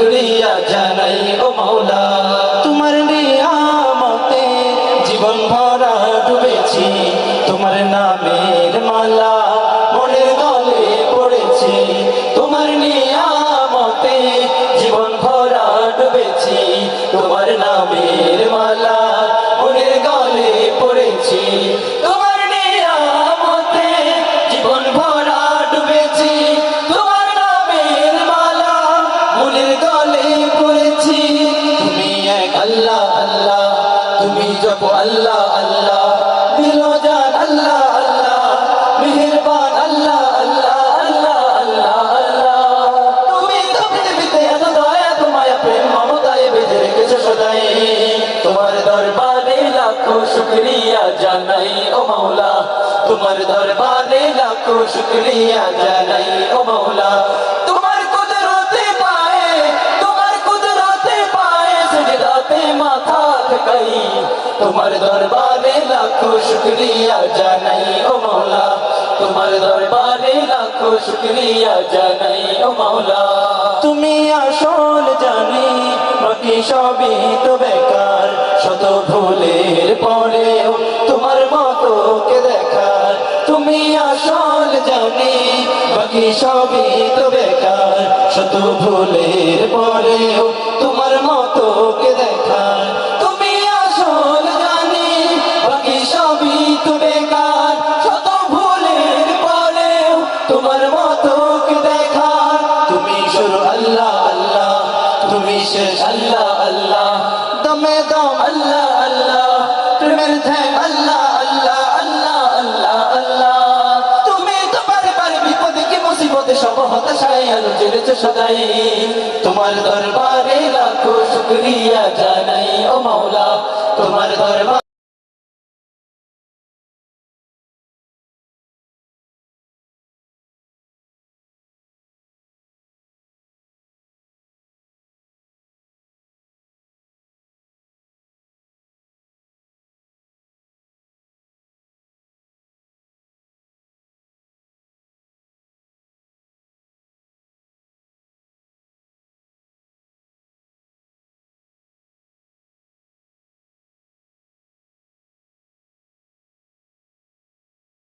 শুকরিয়া জানাই ও মওলা। তোমার নিয়ামতে জীবন ভরা ডুবেছি। তোমার নামের মালা জপ আল্লাহ আল্লাহ। দিল জান আল্লাহ। আল্লাহ আল্লাহ আল্লাহ আল্লাহ আল্লাহ আল্লাহ। তুমি তো পৃথিবীতে এত তোমায় প্রেম, মমতায় বেঁধে রেখেছো সদাই। তোমার দরবারে লাখো শুকরিয়া জানাই, ও মাওলা। তোমার দরবারে লাখো শুকরিয়া জানাই, ও মাওলা। তোমার দরবারে লাখো শুকরিয়া জানাই, ও মাওলা। তোমার দরবারে লাখো শুকরিয়া জানাই, ও মাওলা। তুমি আসল জানি, বাকি সবই তো বেকার। শত ভুলের পরেও তোমার মতো কে দেখার? তুমি আসল জানি, বাকি সবই তো বেকার। শত ভুলের পরেও তোমার মতো কে দেখার? শেষ আল্লাহ আল্লাহ। দমে দম, আল্লাহ আল্লাহ। প্রেমের ধ্যান, আল্লাহ আল্লাহ আল্লাহ আল্লাহ আল্লাহ। তুমি তোমার পারে বিপদে কি মুসিবতে সব হতাশায় আলো জ্বেলেছো সদাই। তোমার দরবারে লাখো শুক্রিয়া জানাই, ও মাওলা। তোমার দরবার